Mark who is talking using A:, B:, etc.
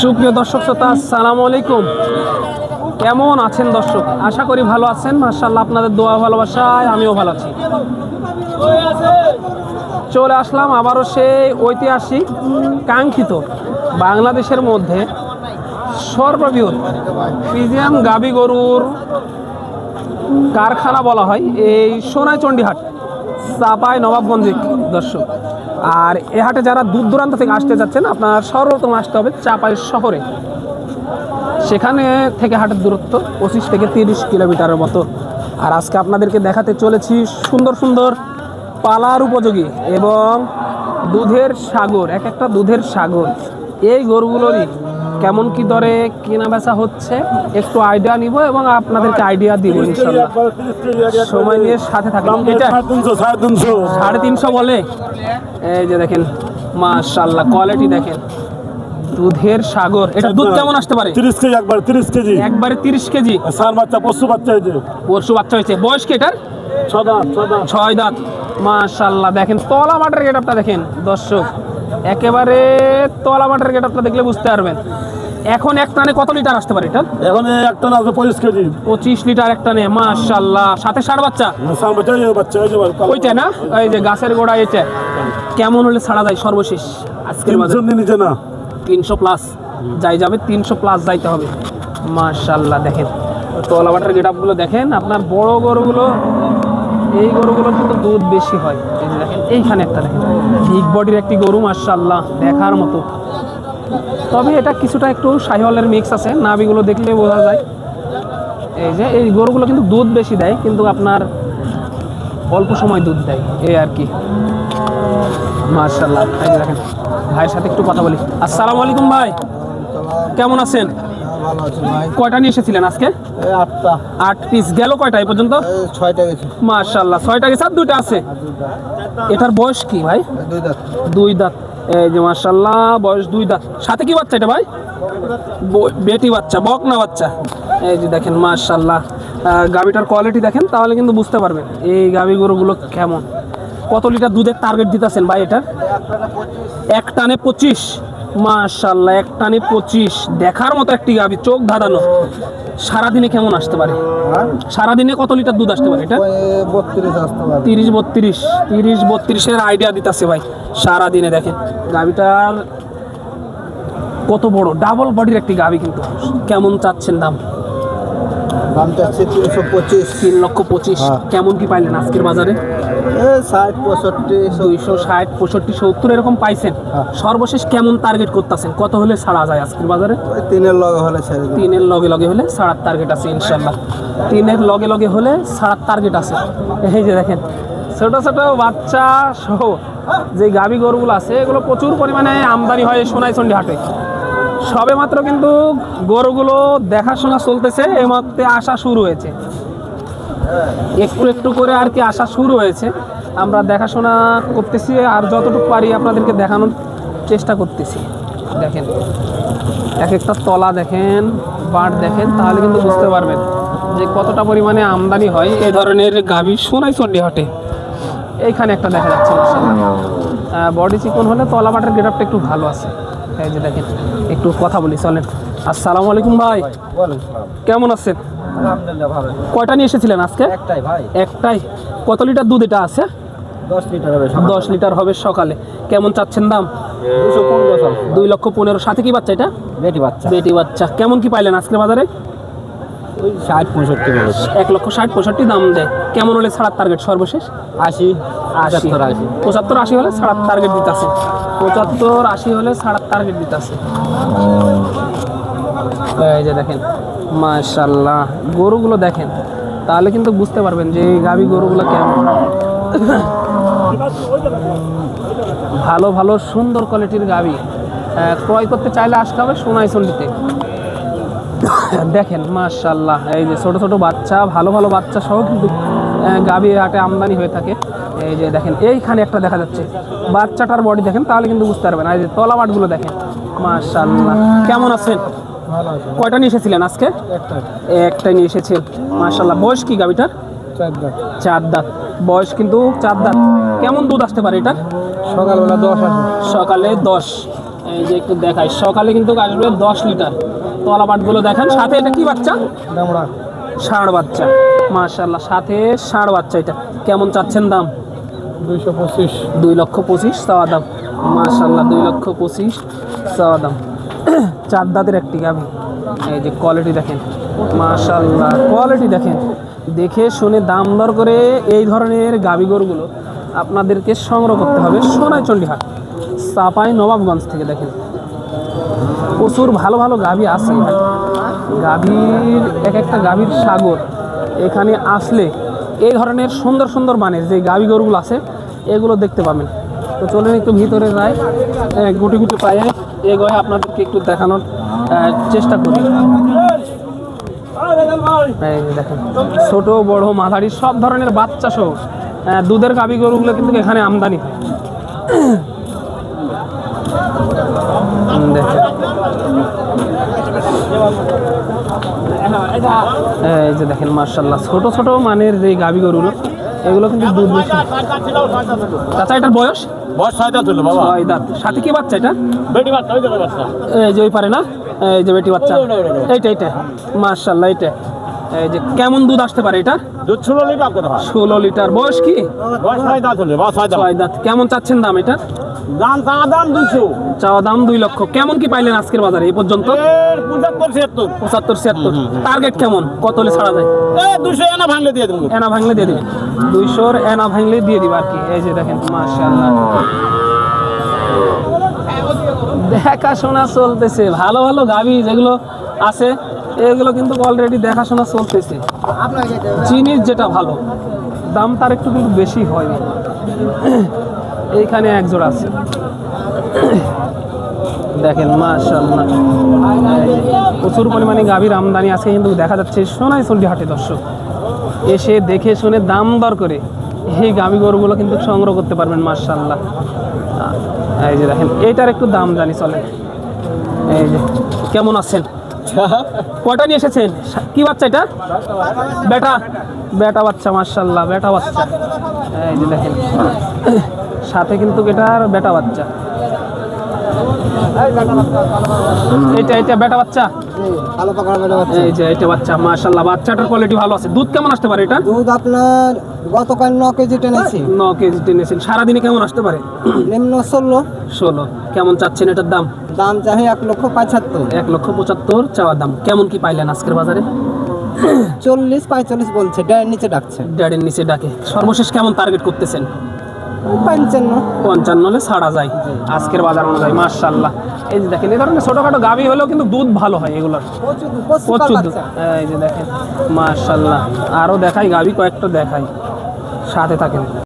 A: সুপ্রিয় দর্শক শ্রোতা, আসসালামু আলাইকুম। কেমন আছেন দর্শক? আশা করি ভালো আছেন। মার্শাল্লাহ আপনাদের দোয়া ভালোবাসায় আমিও ভালো আছি। চলে আসলাম আবারও সেই ঐতিহাসিক, কাঙ্ক্ষিত বাংলাদেশের মধ্যে সর্ববৃহৎ ফ্রিজিয়াম গাবি গরুর কারখানা বলা হয়, এই সোনাইচণ্ডী চাপায় নবাবগঞ্জে। দর্শক আর এ হাটে যারা দূর দূরান্ত থেকে আসতে যাচ্ছেন, আপনার সর্বপ্রথম আসতে হবে চাপাই শহরে। সেখানে থেকে হাটের দূরত্ব পঁচিশ থেকে তিরিশ কিলোমিটারের মতো। আর আজকে আপনাদেরকে দেখাতে চলেছি সুন্দর সুন্দর পালার উপযোগী এবং দুধের সাগর, এক একটা দুধের সাগর। এই গরুগুলোরই কেমন কি দরে কেনা বেচা হচ্ছে একটু আইডিয়া নিব এবং আপনাদেরকে আইডিয়া দিব ইনশাল্লাহ। সময় নিয়ে সাথে থাকলাম এটা
B: সাড়ে তিনশো
A: বলে? এই যে দেখেন মাশাল্লাহ কোয়ালিটি দেখেন। দুধের সাগর এটা দুধ কেমন আসতে পারে?
B: তিরিশ কেজি একবার তিরিশ কেজি।
A: একবারে তিরিশ কেজি।
B: সার বাচ্চা পশু বাচ্চা হয়েছে
A: পরশু বাচ্চা হয়েছে। বয়স কি এটার?
B: ছদা ছদা
A: ছয় দাঁত। মাশাল্লাহ দেখেন তলা মাঠের গেটআপটা দেখেন দর্শক। একেবারে তলা মাঠের গেটআপটা দেখলে বুঝতে পারবেন। এখন এক টানে কত লিটার আসতে পারে এটা?
B: এখন এই একটা না আছে পঁচিশ কেজি।
A: পঁচিশ লিটার এক টানে মাশাল্লাহ সাথে ষাট বাচ্চা?
B: সার বাচ্চা
A: ওইটা না? এই যে গাছের গোড়া এটা। কেমন হলে ছাড়া যায় সর্বশেষ আজকের বাজার?
B: তিনশো নিচে না।
A: তিনশো প্লাস যাই যাবে তিনশো প্লাস যাইতে হবে। মার্শাল্লাহ দেখেন। তলাবাটার গেট আপগুলো দেখেন আপনার বড় গরুগুলো এই গরুগুলো কিন্তু দুধ বেশি হয়। এই দেখেন এইখানে একটা দেখেন। বিগ বডির একটি গরু মার্শাল্লাহ দেখার মতো। তবে এটা কিছুটা একটু শাহিওয়ালের মিক্স আছে নাবিগুলো দেখলে বোঝা যায়। এই যে এই গরুগুলো কিন্তু দুধ বেশি দেয় কিন্তু আপনার অল্প সময় দুধ দেয় এই আর কি। মার্শাল্লাহ এই দেখেন ভাইয়ের সাথে একটু কথা বলি। আসসালামু আলাইকুম ভাই কেমন আছেন? কয়টা নিয়ে এসেছিলেন আজকে?
C: আটটা
A: আট পিস গেল কয়টা এই পর্যন্ত?
C: ছয়টা গেছে
A: মার্শাল্লাহ ছয়টা গেছে আর দুইটা আছে। এটার বয়স কি ভাই?
C: দুই দাঁত।
A: দুই দাঁত। এই যে মার্শাল্লাহ বয়স দুই দাঁত সাথে কি বাচ্চা এটা ভাই? বেটি বাচ্চা, বকনা বাচ্চা। এই যে দেখেন মার্শাল্লাহ গাবিটার কোয়ালিটি দেখেন, তাহলে কিন্তু বুঝতে পারবেন এই গাভি গরুগুলো কেমন। কত লিটার দুধের টার্গেট দিতেছেন ভাই এটা? এক টানে পঁচিশ। মার্শাল্লাহ এক টানে পঁচিশ। দেখার মতো একটি গাবি চোখ ধাঁধানো। সারাদিনে কেমন আসতে পারে?
C: হ্যাঁ?
A: সারাদিনে কত লিটার দুধ আসতে পারে এটা? তিরিশ বত্রিশ। তিরিশ বত্রিশের আইডিয়া দিতেছে ভাই সারাদিনে দেখেন। গাবিটার কত বড় ডাবল বডির একটি গাবি কিন্তু। কেমন চাচ্ছেন দাম?
C: দাম চাচ্ছি তিনশো পঁচিশ।
A: তিন লক্ষ পঁচিশ।
C: হ্যাঁ।
A: কেমন কি পাইলেন আজকের বাজারে?
C: ষাট পঁয়ষট্টি
A: দুইশো ষাট পঁয়ষট্টি সত্তর এরকম পাইছেন।
C: হ্যাঁ।
A: সর্বশেষ কেমন টার্গেট করতেছেন? কত হলে ছাড়া যায় আজকের বাজারে?
C: তিনের লগে হলে
A: তিনের লগে লগে হলে ছাড়ার টার্গেট আছে ইনশাল্লাহ তিনের লগে লগে হলে ছাড়ার টার্গেট আছে। এই যে দেখেন ছোট ছোট বাচ্চা সহ যে গাবি গরুগুলো আছে এগুলো প্রচুর পরিমাণে আমদানি হয় সোনাইচন্ডী হাটে। সবে মাত্র কিন্তু গরুগুলো দেখাশোনা চলতেছে এই মধ্যে আসা শুরু হয়েছে। একটু একটু করে আর কি আসা শুরু হয়েছে। আমরা দেখাশোনা করতেছি আর যতটুকু পারি আপনাদেরকে দেখানোর চেষ্টা করতেছি। দেখেন এক একটা তলা দেখেন বাট দেখেন তাহলে কিন্তু বুঝতে পারবেন যে কতটা পরিমাণে আমদানি হয় এই ধরনের গাভী সোনাই চন্ডি হাটে। এইখানে একটা দেখা যাচ্ছে বডি চিকন হলে তলা বাটের গেটআপটা একটু ভালো আছে। এই যে দেখেন একটু কথা বলি চলেন। আসসালামু আলাইকুম ভাই। কেমন আছেন?
C: আলহামদুলিল্লাহ ভালো
A: কয়টা নিয়ে এসেছিলেন আজকে?
C: একটাই ভাই।
A: একটাই। কত লিটার দুধ এটা আছে?
C: দশ লিটার হবে
A: দশ লিটার হবে সকালে। কেমন চাচ্ছেন দাম? দুই লক্ষ পনেরো। সাথে কি বাচ্চা এটা?
C: বেটি বাচ্চা।
A: বেটি বাচ্চা। কেমন কি পাইলেন আজকে বাজারে?
C: ষাট পঁয়ষট্টি
A: এক লক্ষ ষাট পঁয়ষট্টি দাম দেয়। কেমন হলে ছাড়ার টার্গেট সর্বশেষ?
C: আশি
A: আশি
C: পঁচাত্তর আশি।
A: পঁচাত্তর আশি হলে ছাড়ার টার্গেট দিতেছে। পঁচাত্তর আশি হলে ছাড়ার টার্গেট দিতেছে। এই যে দেখেন। মাশাল্লাহ গরুগুলো দেখেন, তাহলে কিন্তু বুঝতে পারবেন যে এই গাভী গরুগুলো কেমন। ভালো ভালো, সুন্দর কোয়ালিটির গাভী ক্রয় করতে চাইলে আসতে হবে সোনাইচন্ডিতে দেখেন মাশাল্লাহ এই যে ছোট ছোট বাচ্চা, ভালো ভালো বাচ্চা সহ কিন্তু গাভী হাটে আমদানি হয়ে থাকে। এই যে দেখেন, এইখানে একটা দেখা যাচ্ছে। বাচ্চাটার বডি দেখেন, তাহলে কিন্তু বুঝতে পারবেন। এই যে তলা বাটগুলো দেখেন মাশাল্লাহ কেমন আছেন? কয়টা নিয়ে এসেছিলেন আজকে?
C: একটা
A: একটাই নিয়ে এসেছেন মাশাল্লাহ বয়স কি গাভীটার
C: চার দাঁত।
A: বয়স কিন্তু চার দাঁত। কেমন দুধ আসতে পারে এটা
C: সকালবেলা দশ
A: সকালে দশ। এই যে একটু দেখাই। সকালে কিন্তু আসবে দশ লিটার। তলা পাটগুলো দেখেন। সাথে এটা কি বাচ্চা? ষাঁড় বাচ্চা। মাশাল্লাহ সাথে ষাঁড় বাচ্চা এটা। কেমন চাচ্ছেন দাম?
C: দুইশো পঁচিশ।
A: দুই লক্ষ পঁচিশ চাওয়া দাম। মাশাল্লাহ দুই লক্ষ পঁচিশ চাওয়া দাম। চার দাঁতের একটি গাভি। এই যে কোয়ালিটি দেখেন। মাশাল্লাহ কোয়ালিটি দেখেন। দেখে শুনে দাম দর করে এই ধরনের গাভি গরুগুলো আপনাদেরকে সংগ্রহ করতে হবে সোনাইচন্ডী হাট চাপাই নবাবগঞ্জ থেকে দেখেন। প্রচুর ভালো ভালো গাভি আছে গাভীর এক একটা গাভীর সাগর এখানে আসলে এই ধরনের সুন্দর সুন্দর মানের যে গাভী গরুগুলো আছে, এগুলো দেখতে পাবেন। তো চলুন একটু ভিতরে যাই গুটি গুটি পায়ে এগোয়, আপনাদেরকে একটু দেখানোর চেষ্টা করি। দেখেন, ছোট, বড়, মাঝারি, সব ধরনের বাচ্চা সহ দুধের গাভী গরুগুলো কিন্তু এখানে আমদানি এই যে দেখেন মার্শাল্লাহ ছোট ছোট মানের যে গাভী গরুগুলো এগুলো কিন্তু দুধ বেশি। চাচা এটার বয়স?
B: বয়স ছয় দাঁত হলো বাবা।
A: ছয় দাঁত সাথে কি বাচ্চা এটা?
B: বেটি বাচ্চা ওই বাচ্চা।
A: এই যে ওই পারে না? এই যে বেটি বাচ্চা। এইটা এইটা। মার্শাল্লাহ এইটা। এই যে কেমন দুধ আসতে পারে এটা?
B: দুধ ষোলো লিটার
A: ষোলো লিটার। বয়স কি?
B: বয়স ছয়টা ছিল বা
A: ছয় দাঁত। কেমন চাচ্ছেন দাম এটা
B: দাম চা দাম দুশো
A: চাওয়া দাম দুই লক্ষ। কেমন কি পাইলেন আজকের বাজারে এই পর্যন্ত?
B: পঁচাত্তর ছিয়াত্তর।
A: পঁচাত্তর ছিয়াত্তর। টার্গেট কেমন? কত হলে ছাড়া যায়?
B: দুশো এনে ভাঙলে দিয়ে দেবো।
A: এনা ভাঙলে দিয়ে দিবেন দুইশোর এনা ভাঙলে দিয়ে দিবে আর কি। এই যে দেখেন দেখাশোনা চলতেছে। ভালো ভালো গাভি যেগুলো আছে এগুলো কিন্তু অলরেডি দেখাশোনা চলতেছে। জিনিস যেটা ভালো। দাম তার একটু কিন্তু বেশি হয়। এইখানে এক জোড়া আছে। দেখেন মাশাল্লাহ প্রচুর পরিমাণে গাভীর আমদানি আছে কিন্তু দেখা যাচ্ছে সোনাই চল্লি হাটে, দর্শক। এসে দেখে শুনে দাম দর করে এই গাভী গরুগুলো কিন্তু সংগ্রহ করতে পারবেন মার্শাল্লাহ এই যে দেখেন এইটার একটু দাম জানি চলে এই যে, কেমন আছেন? কটা নিয়ে এসেছেন? কি বাচ্চা এটা? বেটা? বেটা বাচ্চা মার্শাল্লাহ বেটা বাচ্চা। এই যে দেখেন। সাথে কিন্তু এটার বেটা বাচ্চা। এটা এটা বেটা বাচ্চা? এই যে এটা বাচ্চাটার কোয়ালিটি ভালো আছে। দুধ কেমন আসতে পারে এটা?
C: দুধ আপনার গতকাল ন কেজি টেনেছি
A: কেজি টেনেছেন কেমন আসতে পারে?
C: নিম্ন
A: কেমন চাচ্ছেন এটার দাম?
C: দাম লক্ষ পঁচাত্তর
A: এক লক্ষ পঁচাত্তর চাওয়ার দাম। কেমন কি পাইলেন আজকের বাজারে?
C: চল্লিশ পঁয়তাল্লিশ বলছে ডের নিচে ডাকছে।
A: ড্যাডের নিচে ডাকে। সর্বশেষ কেমন টার্গেট করতেছেন?
C: পঞ্চান্ন।
A: পঞ্চান্ন হলে ছাড়া যায়। আজকের বাজার অনুযায়ী মার্শাল্লাহ এই যে দেখেন এই ধরনের ছোটোখাটো গাভি হলেও কিন্তু দুধ ভালো হয় এগুলোর।
C: প্রচুর প্রচুর
A: প্রচুর দুধ। এই যে দেখেন মার্শাল্লাহ আরও দেখাই গাভি কয়েকটা দেখাই। সাথে থাকেন।